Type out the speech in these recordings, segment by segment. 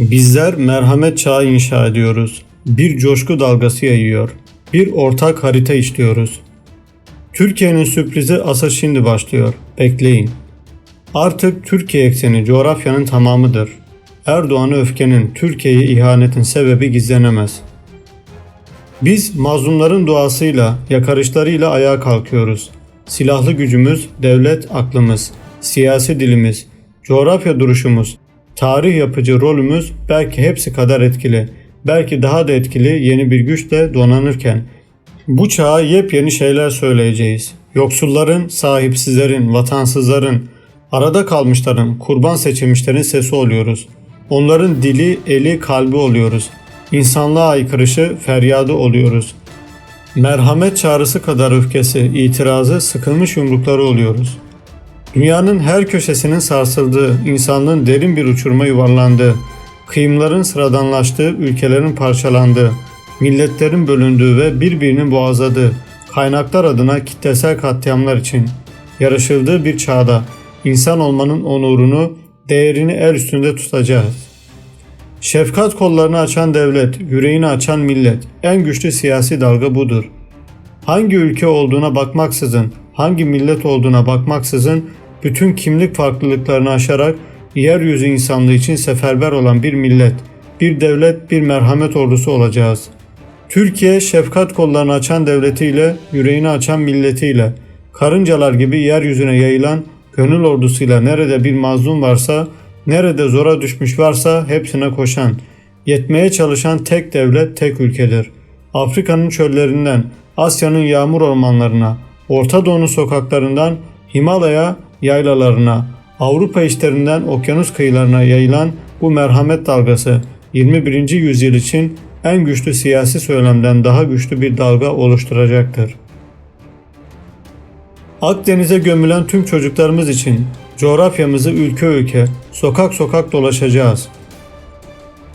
Bizler merhamet çağı inşa ediyoruz. Bir coşku dalgası yayıyor. Bir ortak harita işliyoruz. Türkiye'nin sürprizi asıl şimdi başlıyor. Bekleyin. Artık Türkiye ekseni coğrafyanın tamamıdır. Erdoğan'a öfkenin, Türkiye'ye ihanetin sebebi gizlenemez. Biz mazlumların duasıyla, yakarışlarıyla ayağa kalkıyoruz. Silahlı gücümüz, devlet aklımız, siyasi dilimiz, coğrafya duruşumuz, tarih yapıcı rolümüz belki hepsi kadar etkili, belki daha da etkili yeni bir güçle donanırken bu çağa yepyeni şeyler söyleyeceğiz. Yoksulların, sahipsizlerin, vatansızların, arada kalmışların, kurban seçilmişlerin sesi oluyoruz. Onların dili, eli, kalbi oluyoruz. İnsanlığa aykırışı, feryadı oluyoruz. Merhamet çağrısı kadar öfkesi, itirazı, sıkılmış yumrukları oluyoruz. Dünyanın her köşesinin sarsıldığı, insanlığın derin bir uçuruma yuvarlandığı, kıyımların sıradanlaştığı, ülkelerin parçalandığı, milletlerin bölündüğü ve birbirinin boğazladığı, kaynaklar adına kitlesel katliamlar için yarışıldığı bir çağda insan olmanın onurunu, değerini el üstünde tutacağız. Şefkat kollarını açan devlet, yüreğini açan millet, en güçlü siyasi dalga budur. Hangi ülke olduğuna bakmaksızın, hangi millet olduğuna bakmaksızın bütün kimlik farklılıklarını aşarak yeryüzü insanlığı için seferber olan bir millet, bir devlet, bir merhamet ordusu olacağız. Türkiye şefkat kollarını açan devletiyle, yüreğini açan milletiyle, karıncalar gibi yeryüzüne yayılan gönül ordusuyla nerede bir mazlum varsa, nerede zora düşmüş varsa hepsine koşan, yetmeye çalışan tek devlet, tek ülkedir. Afrika'nın çöllerinden, Asya'nın yağmur ormanlarına, Orta Doğu'nun sokaklarından Himalaya yaylalarına, Avrupa işlerinden okyanus kıyılarına yayılan bu merhamet dalgası 21. yüzyıl için en güçlü siyasi söylemden daha güçlü bir dalga oluşturacaktır. Akdeniz'e gömülen tüm çocuklarımız için coğrafyamızı ülke ülke, sokak sokak dolaşacağız.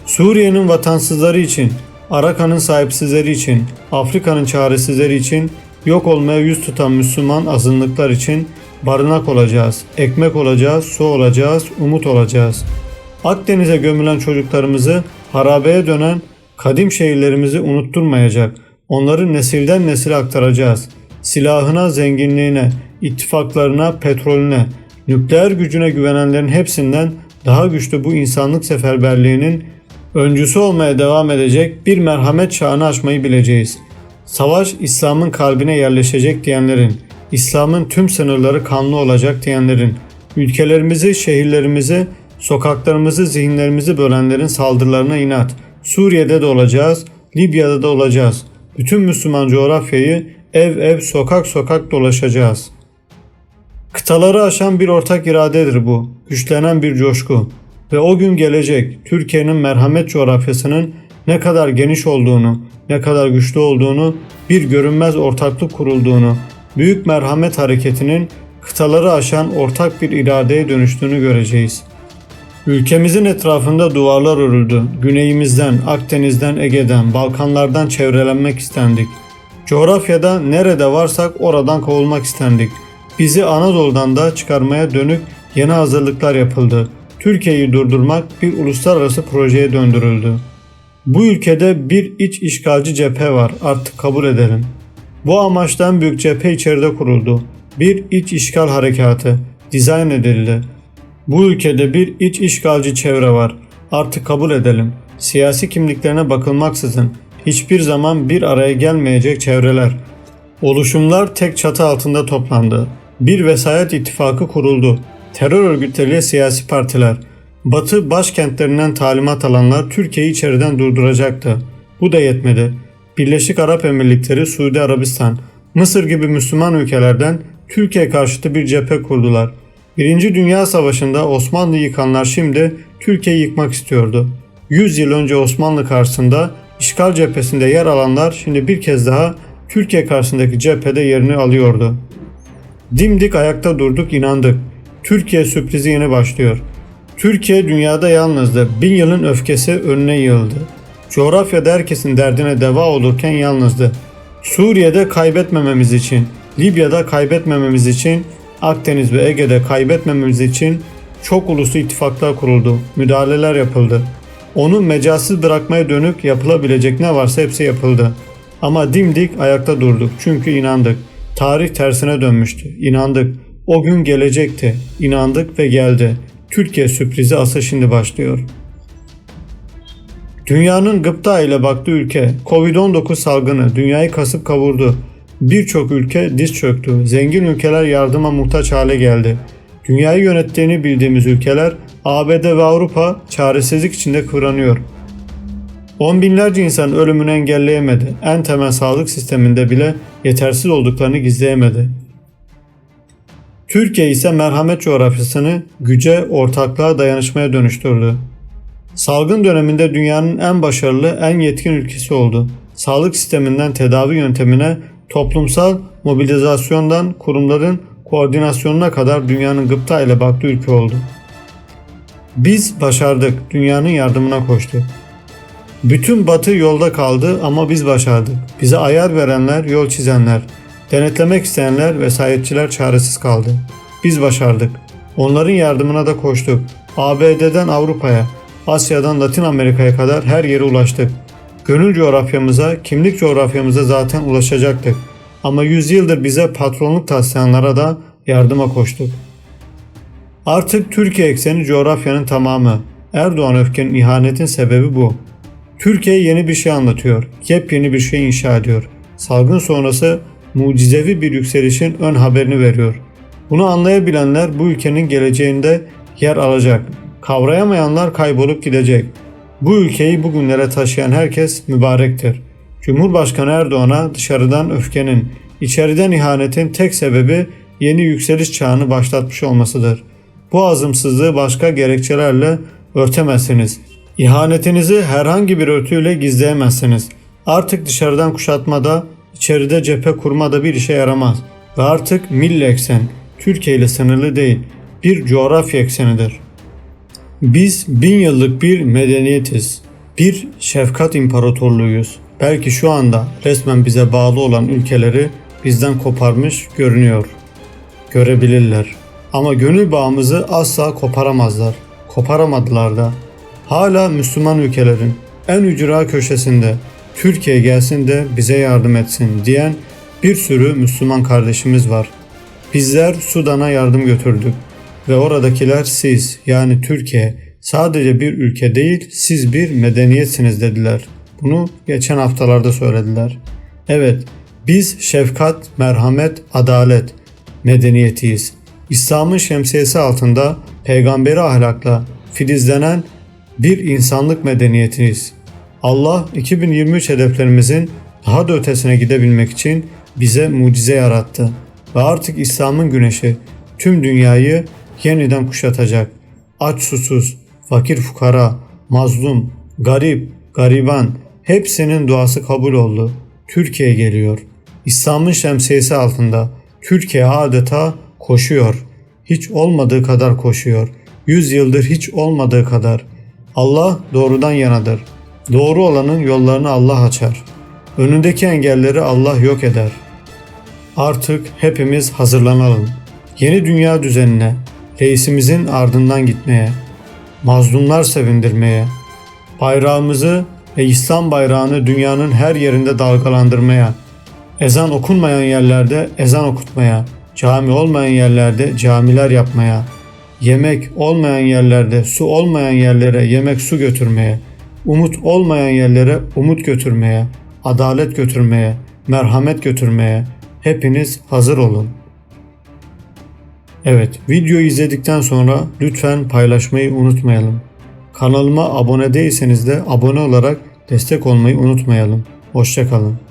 Suriye'nin vatansızları için, Arakan'ın sahipsizleri için, Afrika'nın çaresizleri için, yok olmaya yüz tutan Müslüman azınlıklar için barınak olacağız, ekmek olacağız, su olacağız, umut olacağız. Akdeniz'e gömülen çocuklarımızı, harabeye dönen kadim şehirlerimizi unutturmayacak, onları nesilden nesile aktaracağız. Silahına, zenginliğine, ittifaklarına, petrolüne, nükleer gücüne güvenenlerin hepsinden daha güçlü bu insanlık seferberliğinin öncüsü olmaya devam edecek bir merhamet çağını açmayı bileceğiz. Savaş İslam'ın kalbine yerleşecek diyenlerin, İslam'ın tüm sınırları kanlı olacak diyenlerin, ülkelerimizi, şehirlerimizi, sokaklarımızı, zihinlerimizi bölenlerin saldırılarına inat. Suriye'de de olacağız, Libya'da da olacağız. Bütün Müslüman coğrafyayı ev ev, sokak sokak dolaşacağız. Kıtaları aşan bir ortak iradedir bu. Güçlenen bir coşku. Ve o gün gelecek Türkiye'nin merhamet coğrafyasının ne kadar geniş olduğunu, ne kadar güçlü olduğunu, bir görünmez ortaklık kurulduğunu, büyük merhamet hareketinin kıtaları aşan ortak bir iradeye dönüştüğünü göreceğiz. Ülkemizin etrafında duvarlar örüldü. Güneyimizden, Akdeniz'den, Ege'den, Balkanlardan çevrelenmek istendik. Coğrafyada nerede varsak oradan kovulmak istendik. Bizi Anadolu'dan da çıkarmaya dönük yeni hazırlıklar yapıldı. Türkiye'yi durdurmak bir uluslararası projeye döndürüldü. Bu ülkede bir iç işgalci cephe var artık kabul edelim. Bu amaçtan büyük cephe içeride kuruldu. Bir iç işgal harekatı dizayn edildi. Bu ülkede bir iç işgalci çevre var. Artık kabul edelim. Siyasi kimliklerine bakılmaksızın hiçbir zaman bir araya gelmeyecek çevreler. Oluşumlar tek çatı altında toplandı. Bir vesayet ittifakı kuruldu. Terör örgütleriyle siyasi partiler. Batı başkentlerinden talimat alanlar Türkiye'yi içeriden durduracaktı. Bu da yetmedi. Birleşik Arap Emirlikleri, Suudi Arabistan, Mısır gibi Müslüman ülkelerden Türkiye karşıtı bir cephe kurdular. Birinci Dünya Savaşı'nda Osmanlı yıkanlar şimdi Türkiye'yi yıkmak istiyordu. 100 yıl önce Osmanlı karşısında işgal cephesinde yer alanlar şimdi bir kez daha Türkiye karşısındaki cephede yerini alıyordu. Dimdik ayakta durduk inandık. Türkiye sürprizi yeni başlıyor. Türkiye dünyada yalnızdı. Bin yılın öfkesi önüne yığıldı. Coğrafyada herkesin derdine deva olurken yalnızdı. Suriye'de kaybetmememiz için, Libya'da kaybetmememiz için, Akdeniz ve Ege'de kaybetmememiz için çok uluslu ittifaklar kuruldu. Müdahaleler yapıldı. Onu mecalsiz bırakmaya dönük yapılabilecek ne varsa hepsi yapıldı. Ama dimdik ayakta durduk çünkü inandık. Tarih tersine dönmüştü. İnandık. O gün gelecekti. İnandık ve geldi. Türkiye sürprizi asıl şimdi başlıyor. Dünyanın gıpta ile baktığı ülke Covid-19 salgını dünyayı kasıp kavurdu. Birçok ülke diz çöktü. Zengin ülkeler yardıma muhtaç hale geldi. Dünyayı yönettiğini bildiğimiz ülkeler ABD ve Avrupa çaresizlik içinde kıvranıyor. On binlerce insan ölümünü engelleyemedi. En temel sağlık sisteminde bile yetersiz olduklarını gizleyemedi. Türkiye ise merhamet coğrafyasını güce, ortaklığa, dayanışmaya dönüştürdü. Salgın döneminde dünyanın en başarılı, en yetkin ülkesi oldu. Sağlık sisteminden tedavi yöntemine, toplumsal mobilizasyondan kurumların koordinasyonuna kadar dünyanın gıpta ile baktığı ülke oldu. Biz başardık, dünyanın yardımına koştuk. Bütün batı yolda kaldı ama biz başardık. Bize ayar verenler, yol çizenler, denetlemek isteyenler, vesayetçiler çaresiz kaldı. Biz başardık. Onların yardımına da koştuk. ABD'den Avrupa'ya, Asya'dan Latin Amerika'ya kadar her yere ulaştık. Gönül coğrafyamıza, kimlik coğrafyamıza zaten ulaşacaktık. Ama yüzyıldır bize patronluk taslayanlara da yardıma koştuk. Artık Türkiye ekseni coğrafyanın tamamı. Erdoğan öfkenin ihanetin sebebi bu. Türkiye yeni bir şey anlatıyor. Yepyeni bir şey inşa ediyor. Salgın sonrası mucizevi bir yükselişin ön haberini veriyor. Bunu anlayabilenler bu ülkenin geleceğinde yer alacak. Kavrayamayanlar kaybolup gidecek. Bu ülkeyi bugünlere taşıyan herkes mübarektir. Cumhurbaşkanı Erdoğan'a dışarıdan öfkenin, içeriden ihanetin tek sebebi yeni yükseliş çağını başlatmış olmasıdır. Bu azımsızlığı başka gerekçelerle örtemezsiniz. İhanetinizi herhangi bir örtüyle gizleyemezsiniz. Artık dışarıdan kuşatmada, içeride cephe kurmada bir işe yaramaz. Ve artık milli eksen, Türkiye ile sınırlı değil, bir coğrafya eksenidir. Biz bin yıllık bir medeniyetiz. Bir şefkat imparatorluğuyuz. Belki şu anda resmen bize bağlı olan ülkeleri bizden koparmış görünüyor. Görebilirler. Ama gönül bağımızı asla koparamazlar. Koparamadılar da. Hala Müslüman ülkelerin en ücra köşesinde Türkiye gelsin de bize yardım etsin diyen bir sürü Müslüman kardeşimiz var. Bizler Sudan'a yardım götürdük ve oradakiler siz yani Türkiye sadece bir ülke değil siz bir medeniyetsiniz dediler. Bunu geçen haftalarda söylediler. Evet biz şefkat, merhamet, adalet medeniyetiyiz. İslam'ın şemsiyesi altında peygamberi ahlakla filizlenen bir insanlık medeniyetiyiz. Allah 2023 hedeflerimizin daha da ötesine gidebilmek için bize mucize yarattı ve artık İslam'ın güneşi tüm dünyayı yeniden kuşatacak. Aç susuz, fakir fukara, mazlum, garip, gariban hepsinin duası kabul oldu. Türkiye geliyor. İslam'ın şemsiyesi altında Türkiye adeta koşuyor. Hiç olmadığı kadar koşuyor. Yüz yıldır hiç olmadığı kadar. Allah doğrudan yanadır. Doğru olanın yollarını Allah açar. Önündeki engelleri Allah yok eder. Artık hepimiz hazırlanalım. Yeni dünya düzenine, reisimizin ardından gitmeye, mazlumlar sevindirmeye, bayrağımızı ve İslam bayrağını dünyanın her yerinde dalgalandırmaya, ezan okunmayan yerlerde ezan okutmaya, cami olmayan yerlerde camiler yapmaya, yemek olmayan yerlerde su olmayan yerlere yemek su götürmeye, umut olmayan yerlere umut götürmeye, adalet götürmeye, merhamet götürmeye hepiniz hazır olun. Evet, videoyu izledikten sonra lütfen paylaşmayı unutmayalım. Kanalıma abone değilseniz de abone olarak destek olmayı unutmayalım. Hoşçakalın.